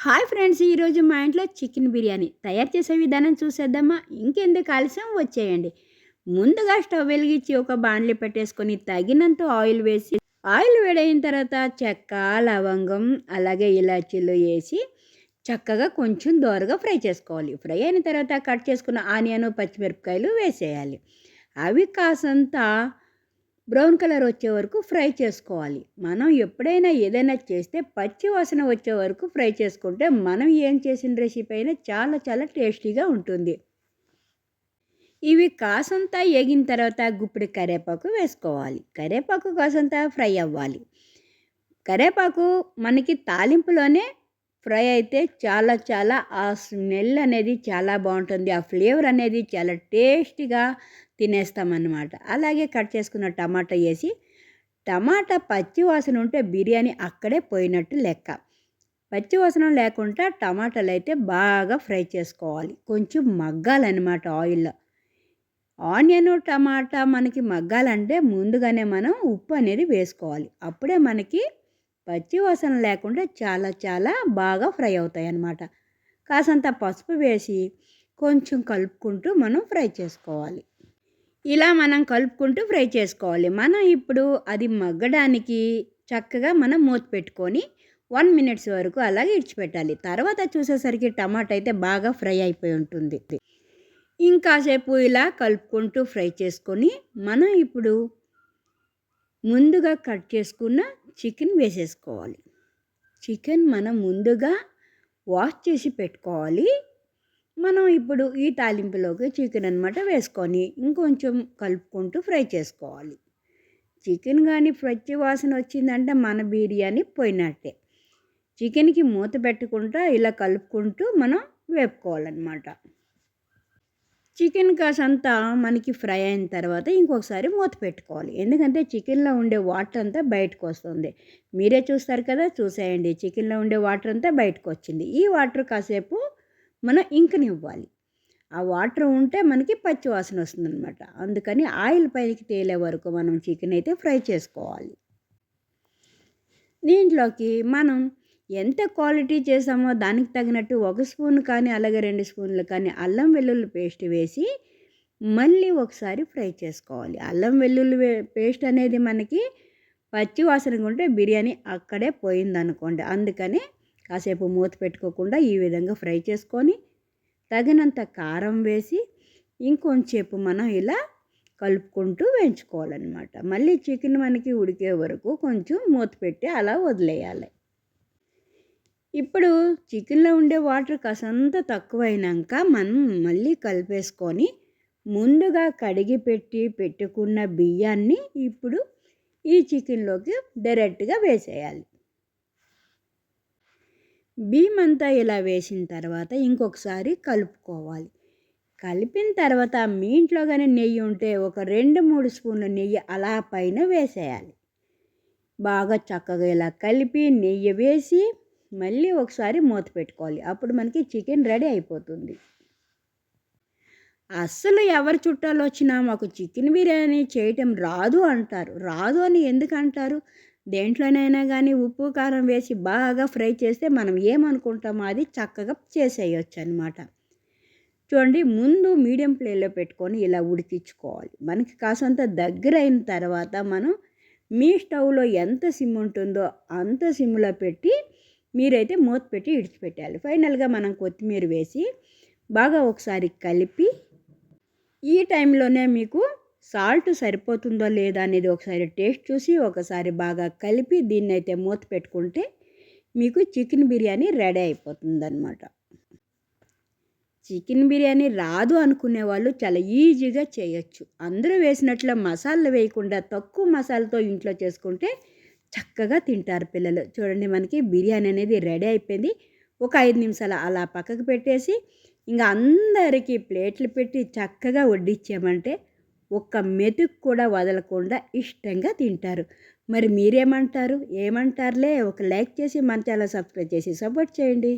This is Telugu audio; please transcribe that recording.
హాయ్ ఫ్రెండ్స్ ఈరోజు మా ఇంట్లో చికెన్ బిర్యానీ తయారు చేసే విధానం చూసేద్దామా? ఇంకెందుకు ఆలస్యం? వచ్చేయండి. ముందుగా స్టవ్ వెలిగించి ఒక బాండ్లీ పెట్టేసుకొని తగినంత ఆయిల్ వేసి ఆయిల్ వేడైన తర్వాత చెక్క లవంగం అలాగే ఇలాచీలు వేసి చక్కగా కొంచెం దోరగా ఫ్రై చేసుకోవాలి. ఫ్రై అయిన తర్వాత కట్ చేసుకున్న ఆనియన్ పచ్చిమిరపకాయలు వేసేయాలి. అవి కాసంత బ్రౌన్ కలర్ వచ్చే వరకు ఫ్రై చేసుకోవాలి. మనం ఎప్పుడైనా ఏదైనా చేస్తే పచ్చి వాసన వచ్చే వరకు ఫ్రై చేసుకుంటే మనం ఏం చేసిన రెసిపీ అయినా చాలా చాలా టేస్టీగా ఉంటుంది. ఇవి కాసంత ఎగిన తర్వాత గుప్పిడి కరేపాకు వేసుకోవాలి. కరేపాకు కాసంత ఫ్రై అవ్వాలి. కరేపాకు మనకి తాలింపులోనే ఫ్రై అయితే చాలా చాలా ఆ స్మెల్ అనేది చాలా బాగుంటుంది. ఆ ఫ్లేవర్ అనేది చాలా టేస్టీగా తినేస్తామన్నమాట. అలాగే కట్ చేసుకున్న టమాటా వేసి టమాటా పచ్చి వాసన ఉంటే బిర్యానీ అక్కడే పోయినట్టు లెక్క. పచ్చి వాసన లేకుండా టమాటాలు అయితే బాగా ఫ్రై చేసుకోవాలి. కొంచెం మగ్గాలన్నమాట ఆయిల్లో. ఆనియన్ టమాటా మనకి మగ్గాలంటే ముందుగానే మనం ఉప్పు అనేది వేసుకోవాలి. అప్పుడే మనకి పచ్చి వాసన లేకుండా చాలా చాలా బాగా ఫ్రై అవుతాయి అన్నమాట కాసంత పసుపు వేసి కొంచెం కలుపుకుంటూ మనం ఫ్రై చేసుకోవాలి. ఇలా మనం కలుపుకుంటూ ఫ్రై చేసుకోవాలి. మనం ఇప్పుడు అది మగ్గడానికి చక్కగా మనం మూత పెట్టుకొని వన్ మినిట్స్ వరకు అలాగే ఇడిచిపెట్టాలి. తర్వాత చూసేసరికి టమాటా అయితే బాగా ఫ్రై అయిపోయి ఉంటుంది. ఇంకాసేపు ఇలా కలుపుకుంటూ ఫ్రై చేసుకొని మనం ఇప్పుడు ముందుగా కట్ చేసుకున్న చికెన్ వేసేసుకోవాలి. చికెన్ మనం ముందుగా వాష్ చేసి పెట్టుకోవాలి. మనం ఇప్పుడు ఈ తాలింపులోకి చికెన్ అనమాట వేసుకొని ఇంకొంచెం కలుపుకుంటూ ఫ్రై చేసుకోవాలి. చికెన్ కానీ ఫ్రై వాసన వచ్చిందంటే మన బిర్యానీ పోయినట్టే. చికెన్కి మూత పెట్టకుండా ఇలా కలుపుకుంటూ మనం వేపుకోవాలన్నమాట. చికెన్ కాసంతా మనకి ఫ్రై అయిన తర్వాత ఇంకొకసారి మూత పెట్టుకోవాలి. ఎందుకంటే చికెన్లో ఉండే వాటర్ అంతా బయటకు వస్తుంది. మీరే చూస్తారు కదా చూసేయండి. చికెన్లో ఉండే వాటర్ అంతా బయటకు వచ్చింది. ఈ వాటర్ కాసేపు మనం ఇంకనివ్వాలి. ఆ వాటర్ ఉంటే మనకి పచ్చి వాసన వస్తుందన్నమాట. అందుకని ఆయిల్ పైకి తేలే వరకు మనం చికెన్ అయితే ఫ్రై చేసుకోవాలి. దీంట్లోకి మనం ఎంత క్వాలిటీ చేసామో దానికి తగినట్టు ఒక స్పూన్ కానీ అలాగే రెండు స్పూన్లు కానీ అల్లం వెల్లుల్లి పేస్ట్ వేసి మళ్ళీ ఒకసారి ఫ్రై చేసుకోవాలి. అల్లం వెల్లుల్లి పేస్ట్ అనేది మనకి పచ్చి వాసనగా ఉంటే బిర్యానీ అక్కడే పోయిందనుకోండి. అందుకని కాసేపు మూత పెట్టుకోకుండా ఈ విధంగా ఫ్రై చేసుకొని తగినంత కారం వేసి ఇంకొంచేపు మనం ఇలా కలుపుకుంటూ వేయించుకోవాలన్నమాట. మళ్ళీ చికెన్ మనకి ఉడికే వరకు కొంచెం మూత పెట్టి అలా వదిలేయాలి. ఇప్పుడు చికెన్లో ఉండే వాటర్ కాసంత తక్కువైనాక మనం మళ్ళీ కలిపేసుకొని ముందుగా కడిగి పెట్టి పెట్టుకున్న బియ్యాన్ని ఇప్పుడు ఈ చికెన్లోకి డైరెక్ట్గా వేసేయాలి. బియ్యం అంతా ఇలా వేసిన తర్వాత ఇంకొకసారి కలుపుకోవాలి. కలిపిన తర్వాత మీ ఇంట్లో కానీ నెయ్యి ఉంటే ఒక రెండు మూడు స్పూన్ల నెయ్యి అలా పైన వేసేయాలి. బాగా చక్కగా ఇలా కలిపి నెయ్యి వేసి మళ్ళీ ఒకసారి మూత పెట్టుకోవాలి. అప్పుడు మనకి చికెన్ రెడీ అయిపోతుంది. అస్సలు ఎవరి చుట్టాలు వచ్చినా మాకు చికెన్ బిర్యానీ చేయటం రాదు అంటారు. రాదు అని ఎందుకంటారు దేంట్లోనైనా కానీ ఉప్పు కారం వేసి బాగా ఫ్రై చేస్తే మనం ఏమనుకుంటామో అది చక్కగా చేసేయచ్చు అనమాట చూడండి ముందు మీడియం ప్లేలో పెట్టుకొని ఇలా ఉడికించుకోవాలి. మనకి కాసంత దగ్గర అయిన తర్వాత మనం మీ స్టవ్లో ఎంత సిమ్ ఉంటుందో అంత సిమ్లో పెట్టి మీరైతే మూత పెట్టి ఇడిచిపెట్టాలి ఫైనల్గా మనం కొత్తిమీర వేసి బాగా ఒకసారి కలిపి ఈ టైంలోనే మీకు సాల్ట్ సరిపోతుందో లేదా అనేది ఒకసారి టేస్ట్ చూసి ఒకసారి బాగా కలిపి దీన్ని అయితే మూత పెట్టుకుంటే మీకు చికెన్ బిర్యానీ రెడీ అయిపోతుందన్నమాట. చికెన్ బిర్యానీ రాదు అనుకునే వాళ్ళు చాలా ఈజీగా చేయొచ్చు. అందరూ వేసినట్లు మసాలాలు వేయకుండా తక్కువ మసాలాతో ఇంట్లో చేసుకుంటే చక్కగా తింటారు పిల్లలు. చూడండి మనకి బిర్యానీ అనేది రెడీ అయిపోయింది. ఒక ఐదు నిమిషాలు అలా పక్కకు పెట్టేసి ఇంకా అందరికీ ప్లేట్లు పెట్టి చక్కగా వడ్డించామంటే ఒక్క మెతుకు కూడా వదలకుండా ఇష్టంగా తింటారు. మరి మీరేమంటారు? ఏమంటారులే? ఒక లైక్ చేసి మన ఛానల్ సబ్స్క్రైబ్ చేసి సపోర్ట్ చేయండి.